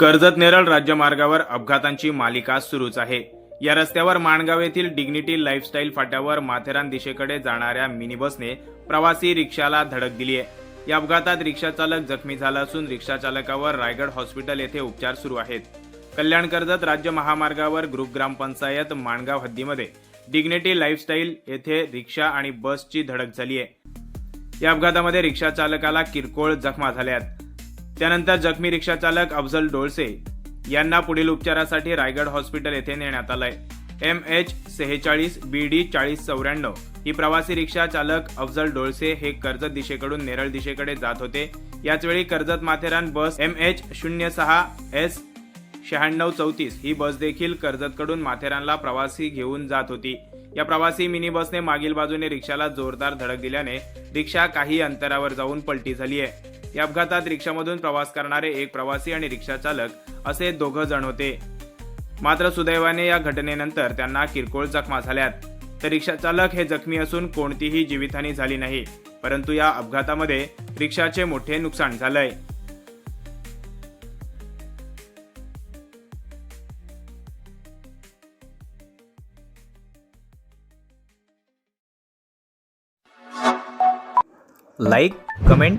कर्जत नेरळ राज्यमार्गावर अपघातांची मालिका सुरूच आहे. या रस्त्यावर माणगाव येथील डिग्निटी लाईफस्टाईल फाट्यावर माथेरान दिशेकडे जाणाऱ्या मिनी बसने प्रवासी रिक्षाला धडक दिली आहे. या अपघातात रिक्षा चालक जखमी झाला असून रिक्षा चालकावर रायगड हॉस्पिटल येथे उपचार सुरू आहेत. कल्याण कर्जत राज्य महामार्गावर ग्रुप ग्रामपंचायत माणगाव हद्दीमध्ये डिग्निटी लाईफस्टाईल येथे रिक्षा आणि बसची धडक झाली आहे. या अपघातामध्ये रिक्षा चालकाला किरकोळ जखमा झाल्या आहेत. त्यानंतर जखमी रिक्षाचालक अफजल डोळसे यांना पुढील उपचारासाठी रायगड हॉस्पिटल येथे नेण्यात आलंय. एम एच सेहेचाळीस बी डी चाळीस चौऱ्याण्णव ही प्रवासी रिक्षा चालक अफजल डोळसे हे कर्जत दिशेकडून नेरळ दिशेकडे जात होते. याचवेळी Karjat Matheran bus M H शून्य सहा एस शहाण्णव चौतीस ही बस देखील कर्जतकडून माथेरानला प्रवासी घेऊन जात होती. या प्रवासी मिनी बसने मागील बाजूने रिक्षाला जोरदार धडक दिल्याने रिक्षा काही अंतरावर जाऊन पलटी झाली आहे या अपघातात रिक्षामधून प्रवास करणारे एक प्रवासी आणि रिक्षा चालक असे दोघं जण होते. मात्र सुदैवाने या घटनेनंतर त्यांना किरकोळ जखमा झाल्यात. तर रिक्षा चालक हे जखमी असून कोणतीही जीवितहानी झाली नाही परंतु या अपघातामध्ये रिक्षाचे मोठे नुकसान झालंय. like, comment